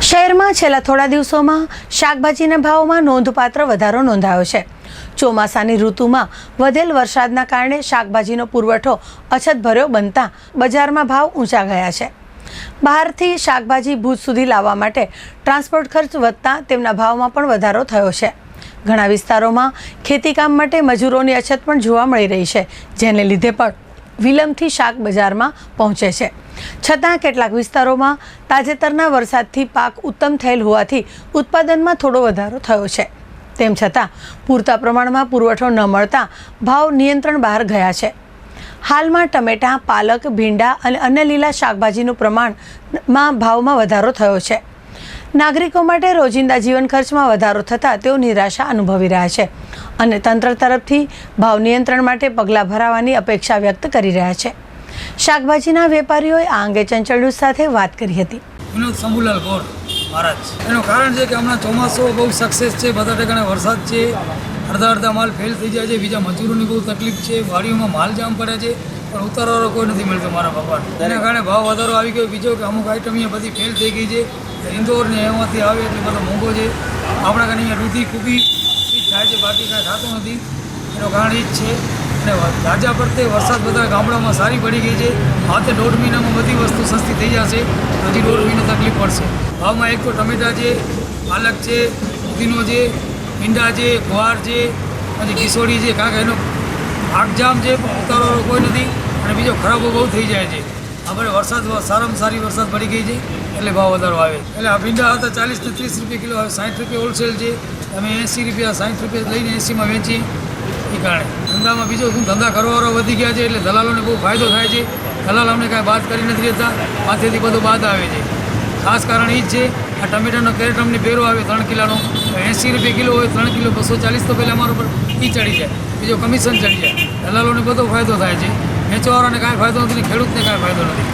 શહેરમાં છેલ્લા થોડા દિવસોમાં શાકભાજીના ભાવમાં નોંધપાત્ર વધારો નોંધાયો છે. ચોમાસાની ઋતુમાં વધેલ વરસાદના કારણે શાકભાજીનો પુરવઠો અછતભર્યો બનતા બજારમાં ભાવ ઊંચા ગયા છે. બહારથી શાકભાજી ભૂજ સુધી લાવવા માટે ટ્રાન્સપોર્ટ ખર્ચ વધતા તેમના ભાવમાં પણ વધારો થયો છે. ઘણા વિસ્તારોમાં ખેતીકામ માટે મજૂરોની અછત પણ જોવા મળી રહી છે, જેને લીધે પણ વિલંબથી શાક બજારમાં પહોંચે છે. છતાં કેટલાક વિસ્તારોમાં તાજેતરના વરસાદથી પાક ઉત્તમ થયેલ હોવાથી ઉત્પાદનમાં થોડો વધારો થયો છે. તેમ છતાં, પૂરતા પ્રમાણમાં પુરવઠો ન મળતા ભાવ નિયંત્રણ બહાર ગયા છે. હાલમાં ટમેટાં, પાલક, ભીંડા અને અન્ય લીલા શાકભાજીનું પ્રમાણમાં ભાવમાં વધારો થયો છે. નાગરિકો માટે રોજિંદા જીવન ખર્ચમાં વધારો થતાં તેઓ નિરાશા અનુભવી રહ્યા છે અને તંત્ર તરફથી ભાવ નિયંત્રણ માટે પગલાં ભરાવાની અપેક્ષા વ્યક્ત કરી રહ્યા છે. શાકભાજીના વેપારીઓએ આ અંગે ચંચળ ન્યૂઝ સાથે વાત કરી હતી. શંભુલાલ ગોર, મહારાજ. એનું કારણ છે કે હમણાં ચોમાસું બહુ સક્સેસ છે બધા ટકાના વરસાદ છે, અડધા અડધા માલ ફેલ થઈ જાય છે, બીજા મજૂરોની બહુ તકલીફ છે, વાડીઓમાં માલ જામ પડે છે. પણ ઉતારવાળો કોઈ નથી મળતો મારા બાપા એના કારણે ભાવ વધારો આવી ગયો. બીજો કે અમુક આઈટમ અહીંયા બધી ફેલ થઈ ગઈ છે. ઇન્દોર ને એમાંથી આવે એટલે બધો મોંઘો છે. આપણા કારણે અહીંયા દૂધી કૂબી થાય છે. બાકી કાંઈ થતું નથી. એનું કારણ એ જ છે. અને રાજા પડતે વરસાદ બધા ગામડામાં સારી પડી ગઈ છે. હાથે દોઢ મહિનામાં બધી વસ્તુ સસ્તી થઈ જશે. હજી દોઢ મહિનો તકલીફ પડશે. ભાવમાં એક તો ટમેટા છે પાલક છે પુદીનો છે ભીંડા છે ગુવાર છે પછી કિશોરી છે. કારણ કે એનો આગજામ છે પણ ઉતારવાળો કોઈ નથી. બીજો ખરાબો બહુ થઈ જાય છે. આપણે વરસાદ, સારામાં સારી વરસાદ પડી ગઈ છે, એટલે ભાવ વધારો આવે. એટલે આ ભીંડા હતા ચાલીસથી ત્રીસ રૂપિયા કિલો, હવે સાઠ રૂપિયા હોલસેલ છે. અમે એંસી રૂપિયા, સાઠ રૂપિયા લઈને એંસીમાં વેચીએ એ કારણે ધંધામાં બીજો શું, ધંધા કરવાવાળા વધી ગયા છે, એટલે દલાલોને બહુ ફાયદો થાય છે. દલાલ અમને કાંઈ બાદ કરી નથી રહેતા માથેથી બધું બાદ આવે છે. ખાસ કારણ એ જ છે, આ ટમેટાનો કેરેટ અમને ભેરો આવે ત્રણ કિલોનો. એંસી રૂપિયા કિલો હોય, ત્રણ કિલો બસો ચાલીસ તો પહેલાં અમારા ઉપર એ ચડી જાય, બીજો કમિશન ચડી જાય. દલાલોને બધો ફાયદો થાય છે. વેચવાવાળાને કાંઈ ફાયદો નથી ખેડૂતને કાંઈ ફાયદો નથી.